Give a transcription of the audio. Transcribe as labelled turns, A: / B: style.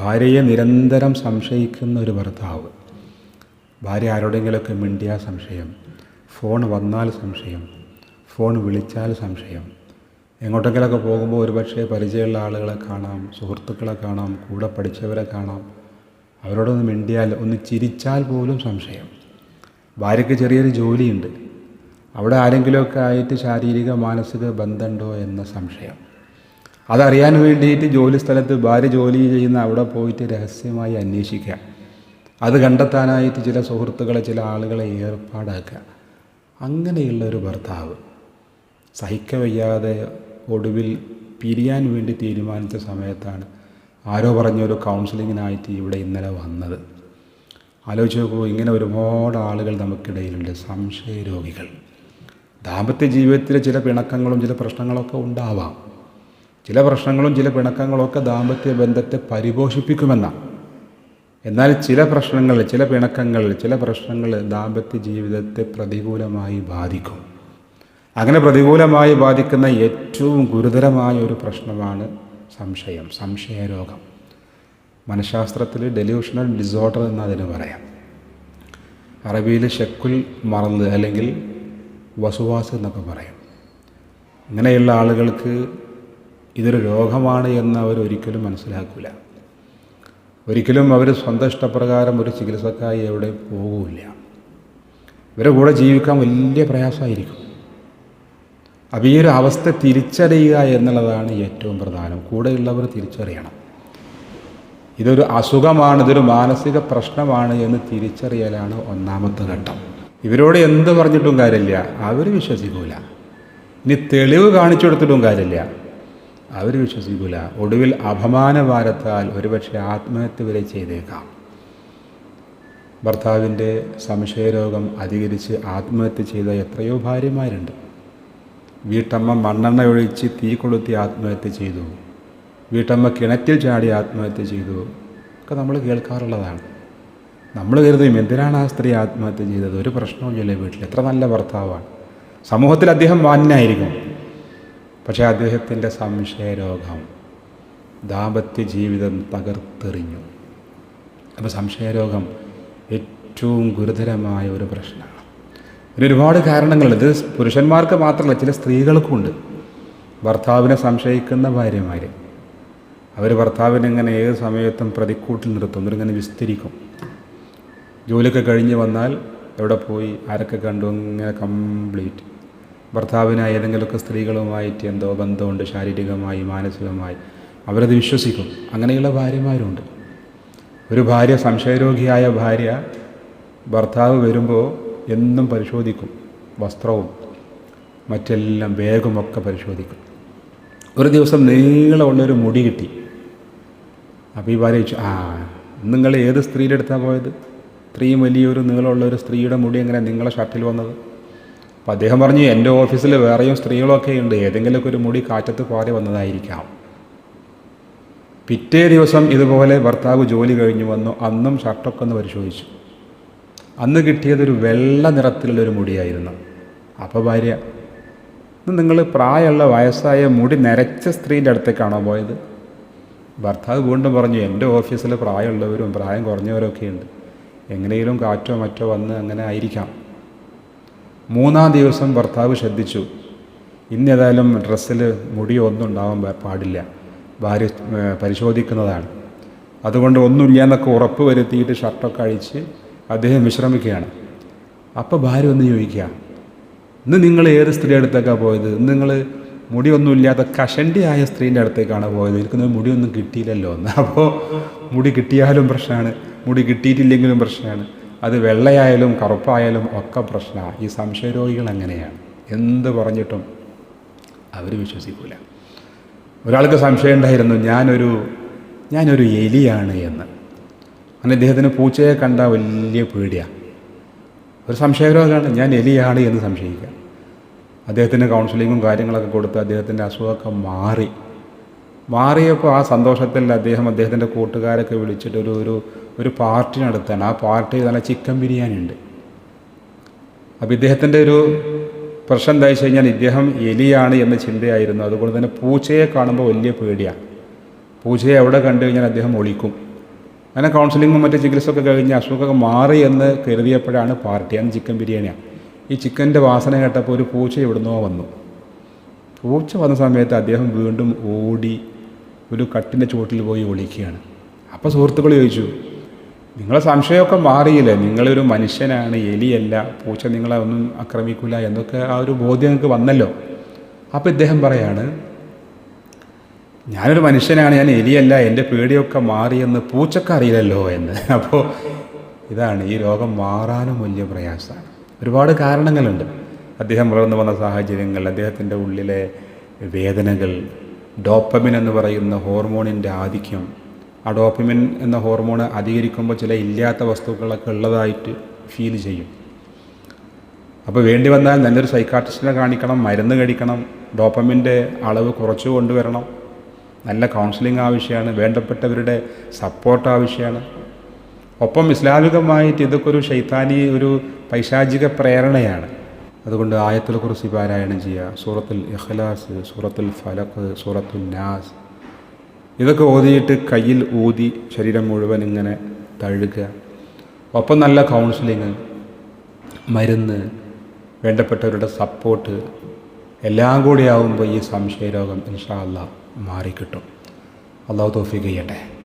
A: ഭാര്യയെ നിരന്തരം സംശയിക്കുന്ന ഒരു ഭർത്താവ്. ഭാര്യ ആരോടെങ്കിലൊക്കെ മിണ്ടിയാൽ സംശയം. ഫോൺ വന്നാൽ സംശയം. ഫോൺ വിളിച്ചാൽ സംശയം. എങ്ങോട്ടെങ്കിലൊക്കെ പോകുമ്പോൾ ഒരുപക്ഷെ പരിചയമുള്ള ആളുകളെ കാണാം സുഹൃത്തുക്കളെ കാണാം കൂടെ പഠിച്ചവരെ കാണാം. അവരോടൊന്ന് മിണ്ടിയാൽ ഒന്ന് ചിരിച്ചാൽ പോലും സംശയം. ഭാര്യയ്ക്ക് ചെറിയൊരു ജോലിയുണ്ട്. അവിടെ ആരെങ്കിലുമൊക്കെ ആയിട്ട് ശാരീരിക മാനസിക ബന്ധമുണ്ടോ എന്ന സംശയം. അതറിയാൻ വേണ്ടിയിട്ട് ജോലി സ്ഥലത്ത് ഭാര്യ ജോലി ചെയ്യുന്ന അവിടെ പോയിട്ട് രഹസ്യമായി അന്വേഷിക്കുക. അത് കണ്ടെത്താനായിട്ട് ചില സുഹൃത്തുക്കളെ ചില ആളുകളെ ഏർപ്പാടാക്കുക. അങ്ങനെയുള്ള ഒരു ഭർത്താവ് സഹിക്കവയ്യാതെ ഒടുവിൽ പിരിയാൻ വേണ്ടി തീരുമാനിച്ച സമയത്താണ് ആരോ പറഞ്ഞൊരു കൗൺസിലിങ്ങിനായിട്ട് ഇവിടെ ഇന്നലെ വന്നത്. ആലോചിച്ച് നോക്കുമ്പോൾ ഇങ്ങനെ ഒരുപാട് ആളുകൾ നമുക്കിടയിലുണ്ട്. സംശയരോഗികൾ. ദാമ്പത്യ ജീവിതത്തിലെ ചില പിണക്കങ്ങളും ചില പ്രശ്നങ്ങളൊക്കെ ഉണ്ടാവാം. ചില പ്രശ്നങ്ങളും ചില പിണക്കങ്ങളൊക്കെ ദാമ്പത്യ ബന്ധത്തെ പരിപോഷിപ്പിക്കുമെന്നാണ് എന്നാൽ ചില പ്രശ്നങ്ങൾ ചില പിണക്കങ്ങൾ ചില പ്രശ്നങ്ങൾ ദാമ്പത്യ ജീവിതത്തെ പ്രതികൂലമായി ബാധിക്കും. അങ്ങനെ പ്രതികൂലമായി ബാധിക്കുന്ന ഏറ്റവും ഗുരുതരമായ ഒരു പ്രശ്നമാണ് സംശയം സംശയരോഗം. മനഃശാസ്ത്രത്തിൽ ഡെലൂഷണൽ ഡിസോർഡർ എന്നതിന് പറയാം. അറബിയിൽ ഷെക്കുൽ മറന്ന് അല്ലെങ്കിൽ വസുവാസ് എന്നൊക്കെ പറയും. ഇങ്ങനെയുള്ള ആളുകൾക്ക് ഇതൊരു രോഗമാണ് എന്ന് അവർ ഒരിക്കലും മനസ്സിലാക്കില്ല ഒരിക്കലും അവർ സ്വന്തം ഇഷ്ടപ്രകാരം ഒരു ചികിത്സക്കായി എവിടെ പോകില്ല. ഇവരുടെ കൂടെ ജീവിക്കാൻ വലിയ പ്രയാസമായിരിക്കും. അപ്പോൾ ഈ ഒരു അവസ്ഥ തിരിച്ചറിയുക എന്നുള്ളതാണ് ഏറ്റവും പ്രധാനം. കൂടെയുള്ളവർ തിരിച്ചറിയണം. ഇതൊരു അസുഖമാണ് ഇതൊരു മാനസിക പ്രശ്നമാണ് എന്ന് തിരിച്ചറിയലാണ് ഒന്നാമത്തെ ഘട്ടം. ഇവരോട് എന്ത് പറഞ്ഞിട്ടും കാര്യമില്ല. അവർ വിശ്വസിക്കൂല. ഇനി തെളിവ് കാണിച്ചു കൊടുത്തിട്ടും കാര്യമില്ല. അവർ വിശ്വസിക്കൂല. ഒടുവിൽ അപമാനഭാരത്താൽ ഒരുപക്ഷെ ആത്മഹത്യ വരെ ചെയ്തേക്കാം. ഭർത്താവിന്റെ സംശയരോഗം അധികരിച്ച് ആത്മഹത്യ ചെയ്ത എത്രയോ ഭാര്യമാരുണ്ട്. വീട്ടമ്മ മണ്ണെണ്ണ ഒഴിച്ച് തീ കൊളുത്തി ആത്മഹത്യ ചെയ്തു. വീട്ടമ്മ കിണറ്റിൽ ചാടി ആത്മഹത്യ ചെയ്തു. ഒക്കെ നമ്മൾ കേൾക്കാറുള്ളതാണ്. നമ്മൾ കരുതും എന്തിനാണ് ആ സ്ത്രീ ആത്മഹത്യ ചെയ്തത്? ഒരു പ്രശ്നവുമില്ല വീട്ടിൽ. എത്ര നല്ല ഭർത്താവാണ്. സമൂഹത്തിൽ അദ്ദേഹം മാന്യനായിരിക്കും. പക്ഷേ അദ്ദേഹത്തിന്റെ സംശയരോഗം ദാമ്പത്യ ജീവിതം തകർത്തെറിഞ്ഞു. അപ്പോൾ സംശയരോഗം ഏറ്റവും ഗുരുതരമായ ഒരു പ്രശ്നമാണ്. ഇതിന് ഒരുപാട് കാരണങ്ങളുണ്ട്. ഇത് പുരുഷന്മാർക്ക് മാത്രമല്ല ചില സ്ത്രീകൾക്കുമുണ്ട്. ഭർത്താവിനെ സംശയിക്കുന്ന ഭാര്യമാർ അവർ ഭർത്താവിനെ ഇങ്ങനെ ഏത് സമയത്തും പ്രതിക്കൂട്ടിൽ നിർത്തും. ഇങ്ങനെ വിസ്തരിക്കും. ജോലിയൊക്കെ കഴിഞ്ഞ് വന്നാൽ എവിടെ പോയി? ആരൊക്കെ കണ്ടു? ഇങ്ങനെ കംപ്ലീറ്റ്. ഭർത്താവിന് ഏതെങ്കിലുമൊക്കെ സ്ത്രീകളുമായിട്ട് എന്തോ ബന്ധമുണ്ട് ശാരീരികമായി മാനസികമായി അവരത് വിശ്വസിക്കും. അങ്ങനെയുള്ള ഭാര്യമാരുണ്ട്. ഒരു ഭാര്യ സംശയരോഗിയായ ഭാര്യ ഭർത്താവ് വരുമ്പോൾ എന്നും പരിശോധിക്കും വസ്ത്രവും മറ്റെല്ലാം വേഗമൊക്കെ പരിശോധിക്കും. ഒരു ദിവസം നീളമുള്ളൊരു മുടി കിട്ടി. അപ്പോൾ ഈ ഭാര്യ ചോദിച്ചു ആ നിങ്ങൾ ഏത് സ്ത്രീയുടെ അടുത്താണ് പോയത്? ഇത്രയും വലിയൊരു നീളമുള്ള ഒരു സ്ത്രീയുടെ മുടി എങ്ങനെ നിങ്ങളെ ഷർട്ടിൽ വന്നത്? അപ്പോൾ അദ്ദേഹം പറഞ്ഞു എന്റെ ഓഫീസിൽ വേറെയും സ്ത്രീകളൊക്കെ ഉണ്ട്. ഏതെങ്കിലുമൊക്കെ ഒരു മുടി കാറ്റത്ത് പാറി വന്നതായിരിക്കാം. പിറ്റേ ദിവസം ഇതുപോലെ ഭർത്താവ് ജോലി കഴിഞ്ഞു വന്നു. അന്നും ഷർട്ടൊക്കെ ഒന്ന് പരിശോധിച്ചു. അന്ന് കിട്ടിയതൊരു വെള്ള നിറത്തിലുള്ളൊരു മുടിയായിരുന്നു. അപ്പോൾ ഭാര്യ ഇത് നിങ്ങൾ പ്രായമുള്ള വയസ്സായ മുടി നരച്ച സ്ത്രീന്റെ അടുത്തേക്കാണോ പോയത്? ഭർത്താവ് വീണ്ടും പറഞ്ഞു എന്റെ ഓഫീസിൽ പ്രായമുള്ളവരും പ്രായം കുറഞ്ഞവരൊക്കെ ഉണ്ട്. എങ്ങനെയെങ്കിലും കാറ്റോ മറ്റോ വന്ന് അങ്ങനെ ആയിരിക്കാം. മൂന്നാം ദിവസം ഭർത്താവ് ശ്രദ്ധിച്ചു. ഇന്നേതായാലും ഡ്രസ്സിൽ മുടിയോ ഒന്നും ഉണ്ടാവാൻ പാടില്ല. ഭാര്യ പരിശോധിക്കുന്നതാണ്. അതുകൊണ്ട് ഒന്നുമില്ല എന്നൊക്കെ ഉറപ്പ് വരുത്തിയിട്ട് ഷർട്ടൊക്കെ അഴിച്ച് അദ്ദേഹം വിശ്രമിക്കുകയാണ്. അപ്പോൾ ഭാര്യ ഒന്ന് ചോദിക്കുക ഇന്ന് നിങ്ങൾ ഏത് സ്ത്രീ അടുത്തേക്കാണ് പോയത്? ഇന്ന് നിങ്ങൾ മുടിയൊന്നുമില്ലാത്ത കഷണ്ടിയായ സ്ത്രീന്റെ അടുത്തേക്കാണ് പോയത്? എനിക്കൊന്നും മുടിയൊന്നും കിട്ടിയില്ലല്ലോ. എന്ന് അപ്പോൾ മുടി കിട്ടിയാലും പ്രശ്നമാണ് മുടി കിട്ടിയിട്ടില്ലെങ്കിലും പ്രശ്നമാണ്. അത് വെള്ളയായാലും കറുപ്പായാലും ഒക്കെ പ്രശ്നമാണ് ഈ സംശയരോഗികൾ അങ്ങനെയാണ്. എന്ത് പറഞ്ഞിട്ടും അവർ വിശ്വസിക്കൂല. ഒരാൾക്ക് സംശയം ഉണ്ടായിരുന്നു ഞാനൊരു ഞാനൊരു എലിയാണ് എന്ന്. അങ്ങനെ ഇദ്ദേഹത്തിന് പൂച്ചയെ കണ്ട വലിയ പേടിയാണ് ഒരു സംശയരോഗമാണ് ഞാൻ എലിയാണ് എന്ന് സംശയിക്കുക അദ്ദേഹത്തിന് കൗൺസിലിങ്ങും കാര്യങ്ങളൊക്കെ കൊടുത്ത് അദ്ദേഹത്തിന്റെ അസുഖമൊക്കെ മാറി. മാറിയപ്പോൾ ആ സന്തോഷത്തിൽ അദ്ദേഹം അദ്ദേഹത്തിന്റെ കൂട്ടുകാരൊക്കെ വിളിച്ചിട്ട് ഒരു ഒരു ഒരു പാർട്ടി നടത്താണ് ആ പാർട്ടി നല്ല ചിക്കൻ ബിരിയാണി ഉണ്ട്. അപ്പോൾ ഇദ്ദേഹത്തിന്റെ ഒരു പ്രശ്നം എന്താ വെച്ച് കഴിഞ്ഞാൽ ഇദ്ദേഹം എലിയാണ് എന്ന ചിന്തയായിരുന്നു. അതുകൊണ്ട് തന്നെ പൂച്ചയെ കാണുമ്പോൾ വലിയ പേടിയാണ് പൂച്ചയെ എവിടെ കണ്ടു കഴിഞ്ഞാൽ അദ്ദേഹം ഒളിക്കും. അങ്ങനെ കൗൺസിലിങ്ങും മറ്റ് ചികിത്സയൊക്കെ കഴിഞ്ഞ് അസുഖമൊക്കെ മാറി എന്ന് കരുതിയപ്പോഴാണ് പാർട്ടി. അന്ന് ചിക്കൻ ബിരിയാണിയാണ് ഈ ചിക്കന്റെ വാസന കേട്ടപ്പോൾ ഒരു പൂച്ച എവിടുന്നോ വന്നു. പൂച്ച വന്ന സമയത്ത് അദ്ദേഹം വീണ്ടും ഓടി ഒരു കട്ടിന്റെ ചുവട്ടിൽ പോയി ഒളിക്കുകയാണ്. അപ്പോൾ സുഹൃത്തുക്കൾ ചോദിച്ചു നിങ്ങളെ സംശയമൊക്കെ മാറിയില്ലേ? നിങ്ങളൊരു മനുഷ്യനാണ് എലിയല്ല പൂച്ച നിങ്ങളെ ഒന്നും ആക്രമിക്കില്ല എന്നൊക്കെ ആ ഒരു ബോധ്യം നിങ്ങൾക്ക് വന്നല്ലോ. അപ്പോൾ ഇദ്ദേഹം പറയാണ് ഞാനൊരു മനുഷ്യനാണ് ഞാൻ എലിയല്ല എന്റെ പേടിയൊക്കെ മാറിയെന്ന് പൂച്ചക്കറിയില്ലല്ലോ എന്ന്. അപ്പോൾ ഇതാണ് ഈ രോഗം മാറാനും വലിയ പ്രയാസമാണ്. ഒരുപാട് കാരണങ്ങളുണ്ട്. അദ്ദേഹം വളർന്നു വന്ന സാഹചര്യങ്ങൾ അദ്ദേഹത്തിന്റെ ഉള്ളിലെ വേദനകൾ ഡോപ്പമിൻ എന്ന് പറയുന്ന ഹോർമോണിന്റെ ആധിക്യം. ആ ഡോപ്പമിൻ എന്ന ഹോർമോൺ അധികരിക്കുമ്പോൾ ചില ഇല്ലാത്ത വസ്തുക്കളൊക്കെ ഉള്ളതായിട്ട് ഫീൽ ചെയ്യും. അപ്പോൾ വേണ്ടി വന്നാൽ നല്ലൊരു സൈക്കാട്രിസ്റ്റിനെ കാണിക്കണം മരുന്ന് കഴിക്കണം ഡോപ്പമിന്റെ അളവ് കുറച്ച് കൊണ്ടുവരണം. നല്ല കൗൺസിലിംഗ് ആവശ്യമാണ് വേണ്ടപ്പെട്ടവരുടെ സപ്പോർട്ട് ആവശ്യമാണ് ഒപ്പം ഇസ്ലാമികമായിട്ട് ഇതൊക്കെ ഒരു ശൈത്താനി ഒരു പൈശാചിക പ്രേരണയാണ്. അതുകൊണ്ട് ആയത്തുൽ കുറിച്ച് പാരായണം ചെയ്യുക. സൂറത്തുൽ ഇഖ്ലാസ് സൂറത്തുൽ ഫലഖ് സൂറത്തുൽ നാസ്. ഇതൊക്കെ ഓതിയിട്ട് കയ്യിൽ ഊതി ശരീരം മുഴുവൻ ഇങ്ങനെ തഴുകുക. ഒപ്പം നല്ല കൗൺസിലിങ് മരുന്ന് വേണ്ടപ്പെട്ടവരുടെ സപ്പോർട്ട് എല്ലാം കൂടി ആകുമ്പോൾ ഈ സംശയരോഗം ഇൻഷാ അല്ലാ മാറിക്കിട്ടും. അള്ളാഹു തോഫിക്ക് ചെയ്യട്ടെ.